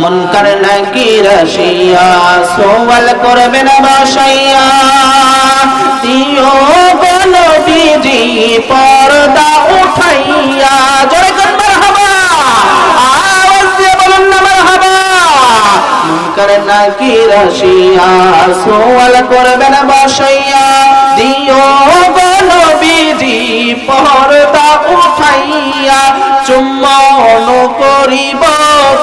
মনকার নাকি রাশিয়া সোয়াল করবেন বসাইয়া। দিও বলো বিজি পর্দা উঠাইয়া। জয় করবার হবা আওয়াজ বলুন না, মারহাবা। মনকার নাকি রাশিয়া সোয়াল করবেন বসাইয়া।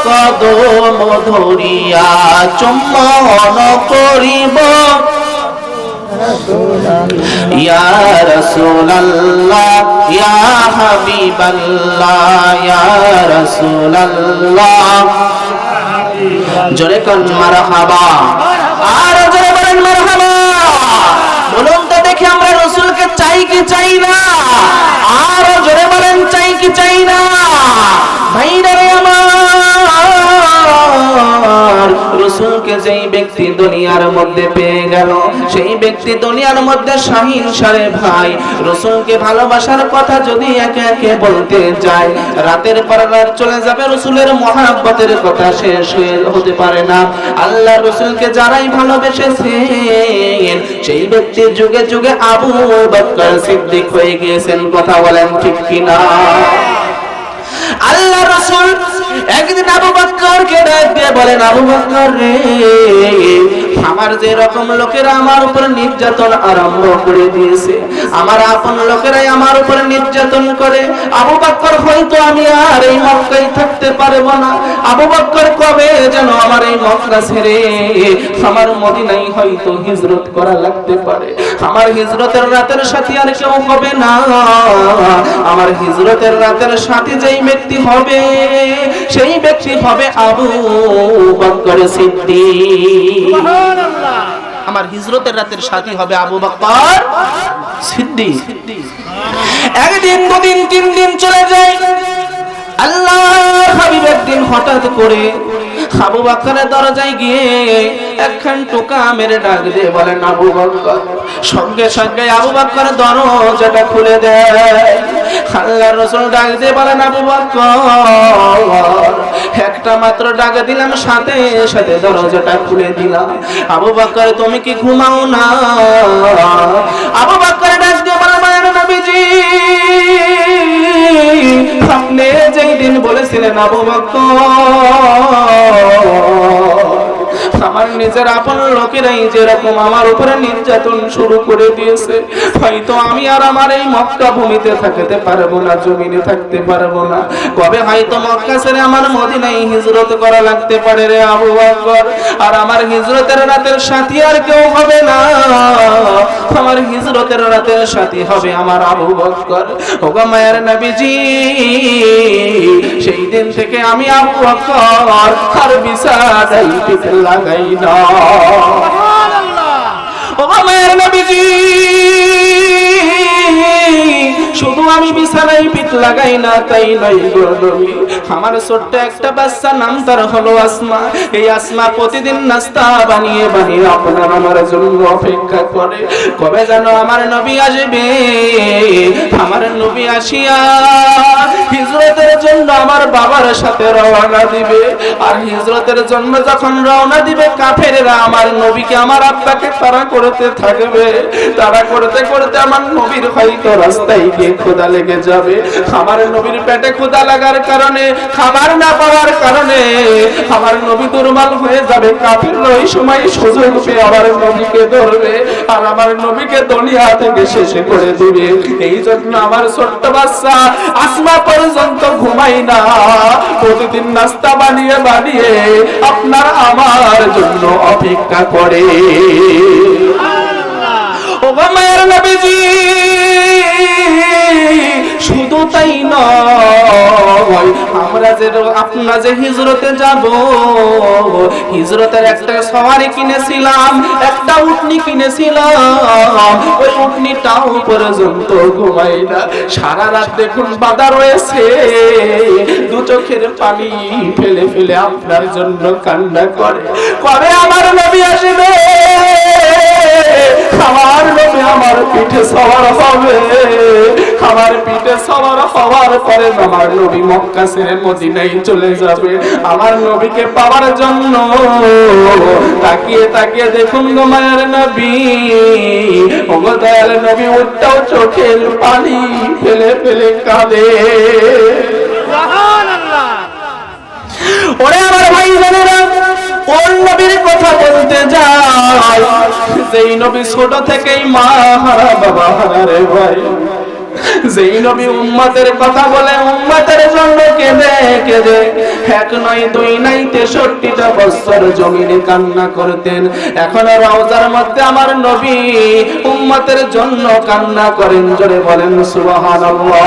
কদম ধরিয়া চুম্বন করিব। ইয়া রাসূলুল্লাহ, ইয়া হাবিবাল্লাহ আর জোরে বলেন মারহাবা। বলুন তো দেখি আমরা রসুলকে চাই কি চাই না? আর জোরে বলেন, চাই কি চাই না? আমার, রসুলকে যেই ব্যক্তি দুনিয়ার মধ্যে পেয়ে গেল, সেই ব্যক্তি দুনিয়ার মধ্যে শাহিন সারে ভাই। রসুলকে ভালোবাসার কথা যদি একে একে বলতে যায় রাতের পর রাত চলে যাবে, রসুলের মহাব্বতের কথা শেষ হয়ে হতে পারে না। আল্লাহ রসুলকে যারাই ভালোবেসেছেন, সেই ব্যক্তি যুগে যুগে আবু বকর সিদ্দিক হয়ে গিয়েছেন, কথা বলেন ঠিক কিনা? আল্লাহ রসুল একদিন আবু বক্করকে ডাক দিয়ে বলেন, আবু বক্কর রে আমার যে রকম লোকেরা আমার উপর নির্যাতন আরম্ভ করে দিয়েছে, আমার আপন লোকেরাই আমার উপর নির্যাতন করে। আবু বক্কর হয়তো আমি আর এই মক্কায় থাকতে পারব না। আবু বক্কর কবে যেন আমার এই মক্কা ছেড়ে আমার মদিনাই হয়তো হিজরত করা লাগতে পারে। আমার হিজরতের রাতের সাথী আর কেউ হবে না। আমার হিজরতের রাতের সাথী যেই ব্যক্তি হবে, সেই ব্যক্তি হবে আবু বকর সিদ্দিক। আমার হিজরতের রাতের সাথী হবে আবু বকর সিদ্দিক। একদিন, দুদিন, তিন দিন চলে যায়। আল্লাহ একদিন হঠাৎ করে আবু দরজায় গিয়ে একখান টোকা মেরে বলেন সঙ্গে সঙ্গে আবু বাক্কার দরজাটা খুলে দেয়। আল্লাহ রসুল ডাক দিয়ে বলেন, আবু বকর, একটা মাত্র ডাক দিলাম, সাথে সাথে দরজাটা খুলে দিলাম। আবু বকর, তুমি কি ঘুমাও না? আবু বকর ডাক দিয়ে বলেন মায়ের নবীজি, সামনে যেই দিন বলেছিলেন আবু বকর আপন লোকেরাই যেরকম আমার উপরে নির্যাতন শুরু করে দিয়েছে। হয়তো আমি আর আমার এই মক্কা ভূমিতে থাকতে পারব না, জমিনে থাকতে পারব না। কবে হয়তো মক্কা ছেড়ে আমার মদিনায় হিজরত করা লাগতে পারে রে আবু বকর? আর আমার হিজরতের রাতের সাথী আর কেউ হবে না। আমার হিজরতের রাতের সাথী হবে আমার আবু বকর। ওগো মায়ের নবীজি, সেই দিন থেকে আমি আবু বকর, আর বিছানায় পিঠে লাগাই না। মায়ের নবীজি শুধু আমি বিছানায় পিঠ লাগাই না তাই নয় আমার ছোট্ট একটা বাচ্চা নাম তার হলো আসমা। এই আসমা প্রতিদিন নাস্তা বানিয়ে বানিয়ে আপনার আমার জন্য অপেক্ষা করে। কবে যেন আমার নবী আসবে, আমার নবী আসিয়া হিজরতের জন্য আমার বাবার সাথে রওনা দিবে। আর হিজরতের জন্য যখন রওনা দিবে, কাফেরেরা আমার নবীকে, আমার আব্বাকে তারা করতে থাকবে। তারা করতে করতে আমার নবীর হয়তো রাস্তায় গিয়ে ক্ষুদা লেগে যাবে। আমার নবীর পেটে ক্ষুদা লাগার কারণে খাবার না পাওয়ার কারণে আমার নবী দুর্বল হয়ে যাবে কাফের ওই সময় সুযোগ পেয়ে আমার নবীকে ধরবে আর আমার নবীকে দুনিয়া থেকে শেষ করে দিবে। এই জন্য আমার ছোট্ট বাচ্চা আসমা পর্যন্ত ঘুমাই না। প্রতিদিন নাস্তা বানিয়ে বানিয়ে আপনার আমার জন্য অপেক্ষা করে। ও মায়ের নবীজি শুধু তাই নয়, আমরা যে আপনারা যে হিজরতে যাব, হিজরতের একটা সওয়ারি কিনেছিলাম, একটা উটনি কিনেছিলাম। ওই উটনিটাও পর্যন্ত ঘুমাই না সারা রাত দেখুন বাধা রয়েছে। দু চোখের পানি ফেলে ফেলে আপনার জন্য কান্না করে। কবে আমার নবী আসবে। আমার পিঠে হওয়ার পরে আমার নবী মক্কা ছেড়ে মদিনায় চলে যাবে। আমার নবীকে পাওয়ার জন্য তাকিয়ে তাকিয়ে দেখুন গো নবী। ওগো দয়াল নবী উঠটাও চোখের পানি ফেলে ফেলে কাঁদে। ওরে আমার ভাই বোনেরা কোন নবীর কথা বলতে যাই? যেই নবী ছোট থেকেই মা হারা বাবা হারা রে ভাই। যেই নবী উম্মতের কথা বলে, উম্মতের জন্য কেঁদে কেঁদে। এক নয়, দুই নাই তেষট্টিটা বছর জমিনে কান্না করতেন। এখন রওজার মধ্যে আমার নবী উম্মতের জন্য কান্না করেন, জোরে বলেন, সুবহানাল্লাহ।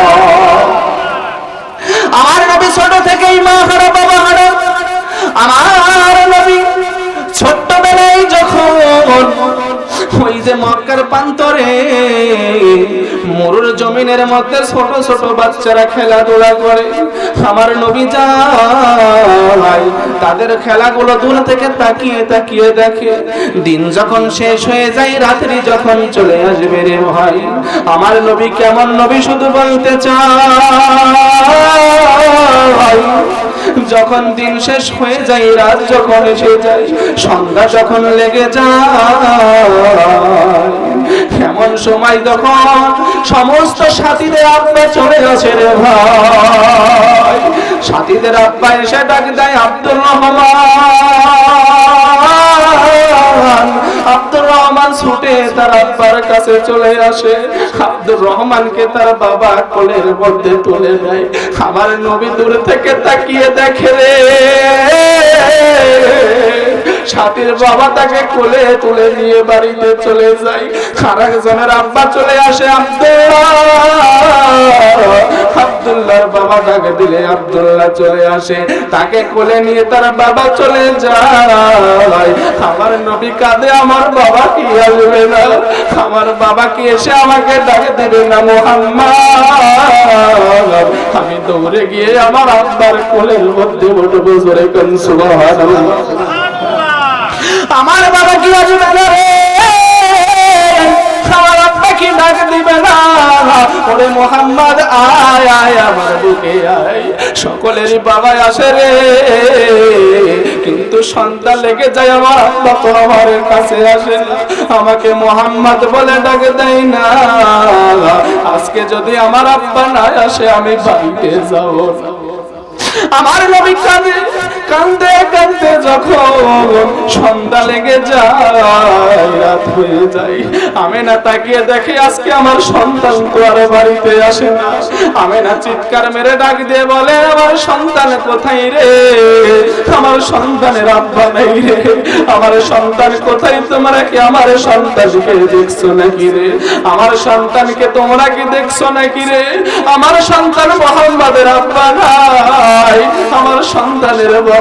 আমার নবী ছোট থেকেই মা হারা, বাবা হারা। আমার নবী ছোট্টবেলায় যখন ওই যে মক্কার প্রান্তরে। মরুর জমিনের মধ্যে ছোট ছোট বাচ্চারা খেলাধুলা করে। আমার নবী যায়। তাদের খেলাগুলো দূর থেকে তাকিয়ে তাকিয়ে দেখে। দিন যখন শেষ হয়ে যায়, রাত্রি যখন চলে আসবে রে ভাই, আমার নবী কেমন নবী শুধু বলতে চায়? যখন দিন শেষ হয়ে যায়, রাত যখন এসে যায়, সন্ধ্যা যখন লেগে যায় এমন সময় তখন সমস্ত সাথীদের আব্বা চলে আসে রে ভাই। সাথীদের আব্বা এসে ডাক দেয়, আব্দুর রহমান। আব্দুর রহমান ছুটে তার আব্বার কাছে চলে আসে। আব্দুর রহমানকে তার বাবা কোলের মধ্যে তুলে দেয়। আমার নবী দূর থেকে তাকিয়ে দেখে রে। সাথীর বাবা তাকে কোলে তুলে নিয়ে বাড়িতে চলে যায়। আর একজনের আব্বা চলে আসে, আব্দুল্লাহ। আব্দুল্লাহর বাবা ডাকে দিলে আব্দুল্লাহ চলে আসে। তাকে কোলে নিয়ে তার বাবা চলে যায়। আমার নবী কাঁদে, আমার বাবা কি আসবে না? আমার বাবা কি এসে আমাকে ডাকে দেবে না, মোহাম্মদ? আমি দৌড়ে গিয়ে আমার আব্বার কোলের মধ্যে উঠবো, জোরে কোন, সুবহানাল্লাহ। আমার বাবা কি আসবে না রে? আমার আব্বা কি ডাক দিবে না। ওরে মোহাম্মদ, আয় আয়, আমার বুকে আয়। সকলেরই বাবা আসে রে। কিন্তু সন্তান লেগে যায় আমার আব্বা তো আমার কাছে আসে না। আমাকে মোহাম্মদ বলে ডাকে দেয় না। আজকে যদি আমার আব্বা না আসে, আমি বাড়িতে যাব আমার নবী কাঁদে। কান্দে কান্দে যখন সন্ধ্যা লেগে যায়, রাত হয়ে যায়। আমি না তাকিয়ে দেখি আজকে আমার সন্তান তো আর বাড়িতে আসে না। আমি না চিৎকার মেরে ডাক দিয়ে বলে, আমার সন্তান কোথায় রে? আমার সন্তানের আব্বা নেই রে। আমার সন্তান কোথায়? তোমরা কি আমার সন্তানকে দেখছ নাকি রে? আমার সন্তানকে তোমরা কি দেখছ নাকি রে? আমার সন্তান মোহাম্মদের আব্বা নাই। আমার সন্তানের বাবা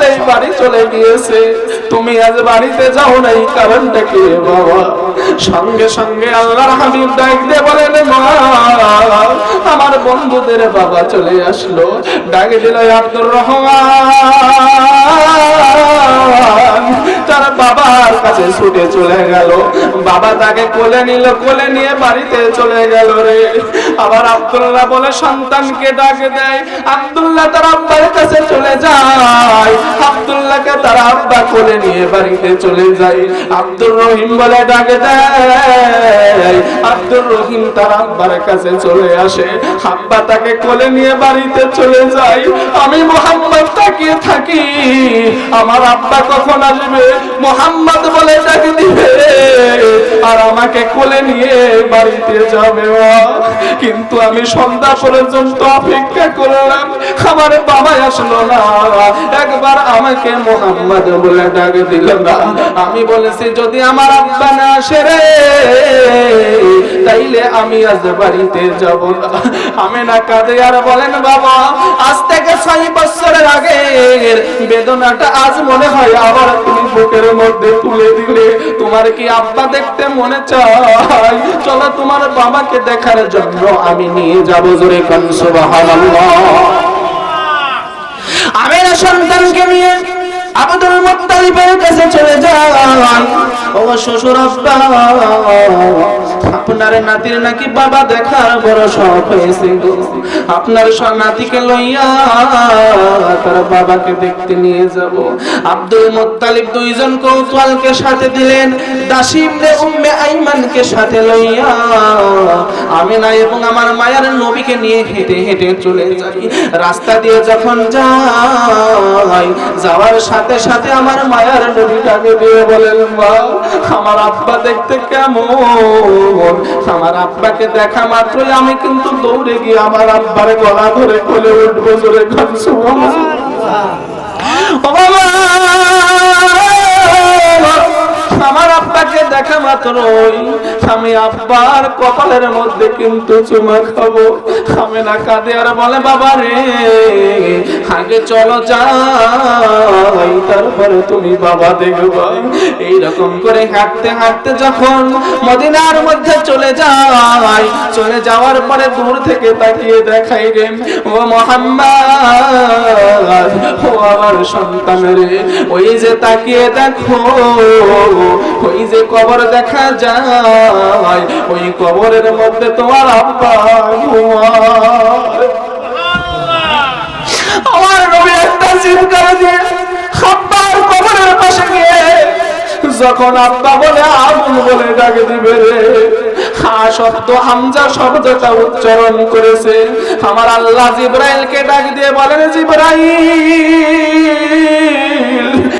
সকলেই বাড়ি চলে গিয়েছে। তুমি আজ বাড়িতে যাও নাই কারণটা কি বাবা? সঙ্গে সঙ্গে আল্লাহর হাবিব ডাক দিয়ে বলেন, মা, আমার বন্ধুদের বাবা চলে আসলো। ডাক দিল আব্দুর রহমান, তার বাবার কাছে ছুটে চলে গেল। বাবা তাকে কোলে নিল, কোলে নিয়ে বাড়িতে চলে গেল রে। আবার আব্দুল্লাহ বলে, সন্তানকে ডাকে দেয়। আব্দুল্লাহ তার আব্বার কাছে চলে যায়। আব্দুল্লাহকে তার আব্বা কোলে নিয়ে বাড়িতে চলে যায়। আব্দুর রহিম বলে, ডাকে দেয়। আব্দুর রহিম তার আব্বার কাছে চলে আসে। আব্বা তাকে কোলে নিয়ে বাড়িতে চলে যায়। আমি মোহাম্মদ তাকিয়ে থাকি। আমার আব্বা কখন আসবে? মোহাম্মদ বলে ডাকে দিবে আর আমাকে কোলে নিয়ে বাড়িতে যাবে। কিন্তু আমি সন্ধ্যা পর্যন্ত অপেক্ষা করলাম, আমার বাবা আসলো না। একবার আমাকে মোহাম্মদ বলে ডাক দিল না। আমি বলেছি, যদি আমার আব্বা না আসে রে, তাইলে আমি আজ বাড়িতে যাব না। আমি না কাঁদে আর বলেন, বাবা, আজ থেকে ছয় বছরের আগে বেদনাটা আজ মনে হয় আবার তুমি বুকের মধ্যে তুলে দিলে তোমার কি আব্বা দেখতে মনে চায়? চলো তোমার বাবাকে দেখার জন্য আমি নিয়ে যাব জোরে কান, সুবহানাল্লাহ। আমের সন্তানকে নিয়ে আব্দুল মুত্তালিবের কাছে চলে যান ও শ্বশুর আব্বা আপনার নাতির নাকি বাবা দেখার বড় শখ হয়েছে আপনার নাতিকে লইয়া তার বাবাকে দেখতে নিয়ে যাব। আব্দুল মুত্তালিব দুইজন কৌতূহলকে সাথে দিলেন দাসিবনে উম্মে আইমানকে সাথে লইয়া। আমিনা এবং আমার মায়ের নবীকে নিয়ে হেঁটে হেঁটে চলে যাই। রাস্তা দিয়ে যখন যাই, যাওয়ার সাথে সাথে আমার মায়ের নবীটাকে দিয়ে বলেন মা আমার আব্বা দেখতে কেমন? আমার আব্বাকে দেখা মাত্রই আমি কিন্তু দৌড়ে গিয়ে আমার আব্বার গলা ধরে কোলে উঠবো জোরে খাচ্ছ বাবা! আমার আব্বাকে দেখা মাত্র আমি আব্বার কপালের মধ্যে কিন্তু চুমা খাব। আমি না কাঁদে আর বলে, বাবা রে, আগে চলো যাই, তারপরে তুমি বাবা দেখবা। এইরকম করে হাঁটতে হাঁটতে যখন মদিনার মধ্যে চলে যাই, চলে যাওয়ার পরে দূর থেকে তাকিয়ে দেখাই রে, ও মোহাম্মদ, ও আমার সন্তান রে। ওই যে তাকিয়ে দেখো ওই যে কবর দেখা যায়, ওই কবরের মধ্যে তোমার আব্বা আমার নবী একটা চিৎকার দিয়ে আব্বার কবরের পাশে গিয়ে যখন আব্বা বলে আগুন বলে ডাকে দিবে হা শব্দ হামজা শব্দটা উচ্চারণ করেছে। আমার আল্লাহ জিব্রাইলকে ডাক দিয়ে বলেন, জিব্রাইল!